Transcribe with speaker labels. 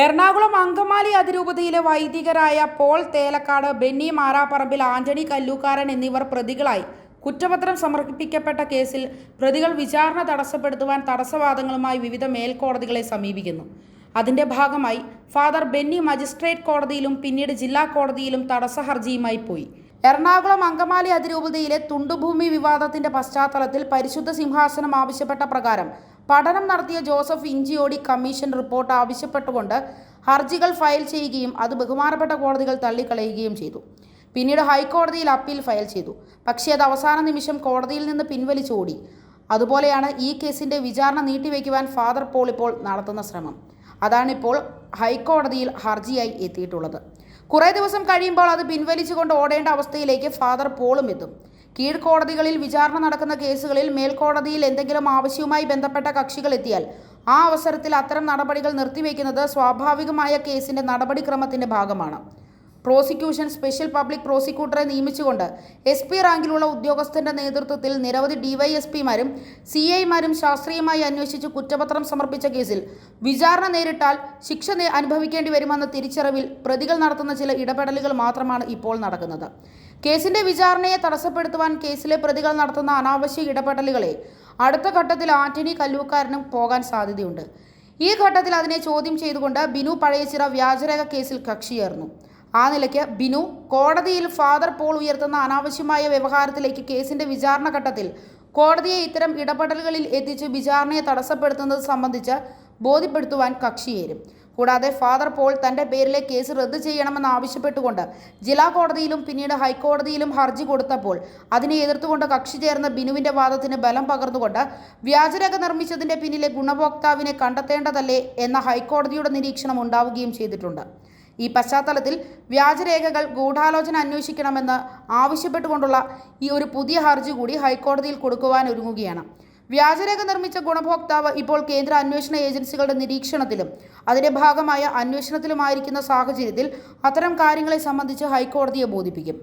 Speaker 1: എറണാകുളം അങ്കമാലി അതിരൂപതയിലെ വൈദികരായ പോൾ തേലക്കാട് ബെന്നി മാറാപ്പറമ്പിൽ ആന്റണി കല്ലൂക്കാരൻ എന്നിവർ പ്രതികളായി. കുറ്റപത്രം സമർപ്പിക്കപ്പെട്ട കേസിൽ പ്രതികൾ വിചാരണ തടസ്സപ്പെടുത്തുവാൻ തടസ്സവാദങ്ങളുമായി വിവിധ മേൽക്കോടതികളെ സമീപിക്കുന്നു. അതിന്റെ ഭാഗമായി ഫാദർ ബെന്നി മജിസ്ട്രേറ്റ് കോടതിയിലും പിന്നീട് ജില്ലാ കോടതിയിലും തടസ്സ ഹർജിയുമായി പോയി. എറണാകുളം അങ്കമാലി അതിരൂപതയിലെ തുണ്ടുഭൂമി വിവാദത്തിന്റെ പശ്ചാത്തലത്തിൽ പരിശുദ്ധ സിംഹാസനം ആവശ്യപ്പെട്ട പ്രകാരം പഠനം നടത്തിയ ജോസഫ് ഇഞ്ചിയോടി കമ്മീഷൻ റിപ്പോർട്ട് ആവശ്യപ്പെട്ടുകൊണ്ട് ഹർജികൾ ഫയൽ ചെയ്യുകയും അത് ബഹുമാനപ്പെട്ട കോടതികൾ തള്ളിക്കളയുകയും ചെയ്തു. പിന്നീട് ഹൈക്കോടതിയിൽ അപ്പീൽ ഫയൽ ചെയ്തു. പക്ഷേ അത് അവസാന നിമിഷം കോടതിയിൽ നിന്ന് പിൻവലിച്ചോടി. അതുപോലെയാണ് ഈ കേസിന്റെ വിചാരണ നീട്ടിവെക്കുവാൻ ഫാദർ പോൾ ഇപ്പോൾ നടത്തുന്ന ശ്രമം. അതാണിപ്പോൾ ഹൈക്കോടതിയിൽ ഹർജിയായി എത്തിയിട്ടുള്ളത്. കുറേ ദിവസം കഴിയുമ്പോൾ അത് പിൻവലിച്ചുകൊണ്ട് ഓടേണ്ട അവസ്ഥയിലേക്ക് ഫാദർ പോളും എത്തും. കീഴ്ക്കോടതികളിൽ വിചാരണ നടക്കുന്ന കേസുകളിൽ മേൽക്കോടതിയിൽ എന്തെങ്കിലും ആവശ്യവുമായി ബന്ധപ്പെട്ട കക്ഷികൾ എത്തിയാൽ ആ അവസരത്തിൽ അത്തരം നടപടികൾ നിർത്തിവെക്കുന്നത് സ്വാഭാവികമായ കേസിന്റെ നടപടിക്രമത്തിന്റെ ഭാഗമാണ്. പ്രോസിക്യൂഷൻ സ്പെഷ്യൽ പബ്ലിക് പ്രോസിക്യൂട്ടറെ നിയമിച്ചുകൊണ്ട് എസ് പി റാങ്കിലുള്ള ഉദ്യോഗസ്ഥന്റെ നേതൃത്വത്തിൽ നിരവധി ഡിവൈഎസ്പിമാരും സി ഐമാരും ശാസ്ത്രീയമായി അന്വേഷിച്ച് കുറ്റപത്രം സമർപ്പിച്ച കേസിൽ വിചാരണ നേരിട്ടാൽ ശിക്ഷ അനുഭവിക്കേണ്ടി വരുമെന്ന തിരിച്ചറിവിൽ പ്രതികൾ നടത്തുന്ന ചില ഇടപെടലുകൾ മാത്രമാണ് ഇപ്പോൾ നടക്കുന്നത്. കേസിന്റെ വിചാരണയെ തടസ്സപ്പെടുത്തുവാൻ കേസിലെ പ്രതികൾ നടത്തുന്ന അനാവശ്യ ഇടപെടലുകളെ അടുത്ത ഘട്ടത്തിൽ ആന്റണി കല്ലൂക്കാരനും പോകാൻ സാധ്യതയുണ്ട്. ഈ ഘട്ടത്തിൽ അതിനെ ചോദ്യം ചെയ്തുകൊണ്ട് ബിനു പഴയച്ചിറ വ്യാജരേഖ കേസിൽ കക്ഷിയേർന്നു ആ നിലയ്ക്ക് ബിനു കോടതിയിൽ ഫാദർ പോൾ ഉയർത്തുന്ന അനാവശ്യമായ വ്യവഹാരത്തിലേക്ക് കേസിന്റെ വിചാരണ ഘട്ടത്തിൽ കോടതിയെ ഇത്തരം ഇടപെടലുകളിൽ എത്തിച്ച് വിചാരണയെ തടസ്സപ്പെടുത്തുന്നത് സംബന്ധിച്ച് ബോധ്യപ്പെടുത്തുവാൻ കക്ഷിയേരും കൂടാതെ ഫാദർ പോൾ തന്റെ പേരിലെ കേസ് റദ്ദ് ചെയ്യണമെന്ന് ആവശ്യപ്പെട്ടുകൊണ്ട് ജില്ലാ കോടതിയിലും പിന്നീട് ഹൈക്കോടതിയിലും ഹർജി കൊടുത്തപ്പോൾ അതിനെ എതിർത്തുകൊണ്ട് കക്ഷി ചേർന്ന ബിനുവിന്റെ വാദത്തിന് ബലം പകർന്നുകൊണ്ട് വ്യാജരേഖ നിർമ്മിച്ചതിന്റെ പിന്നിലെ ഗുണഭോക്താവിനെ കണ്ടെത്തേണ്ടതല്ലേ എന്ന ഹൈക്കോടതിയുടെ നിരീക്ഷണം ഉണ്ടാവുകയും ചെയ്തിട്ടുണ്ട്. ഈ പശ്ചാത്തലത്തിൽ വ്യാജരേഖകൾ ഗൂഢാലോചന അന്വേഷിക്കണമെന്ന് ആവശ്യപ്പെട്ടുകൊണ്ടുള്ള ഈ ഒരു പുതിയ ഹർജി കൂടി ഹൈക്കോടതിയിൽ കൊടുക്കുവാൻ ഒരുങ്ങുകയാണ്. വ്യാജരേഖ നിർമ്മിച്ച ഗുണഭോക്താവ് ഇപ്പോൾ കേന്ദ്ര അന്വേഷണ ഏജൻസികളുടെ നിരീക്ഷണത്തിലും അതിന്റെ ഭാഗമായ അന്വേഷണത്തിലുമായിരിക്കുന്ന സാഹചര്യത്തിൽ അത്തരം കാര്യങ്ങളെ സംബന്ധിച്ച് ഹൈക്കോടതിയെ ബോധിപ്പിക്കും.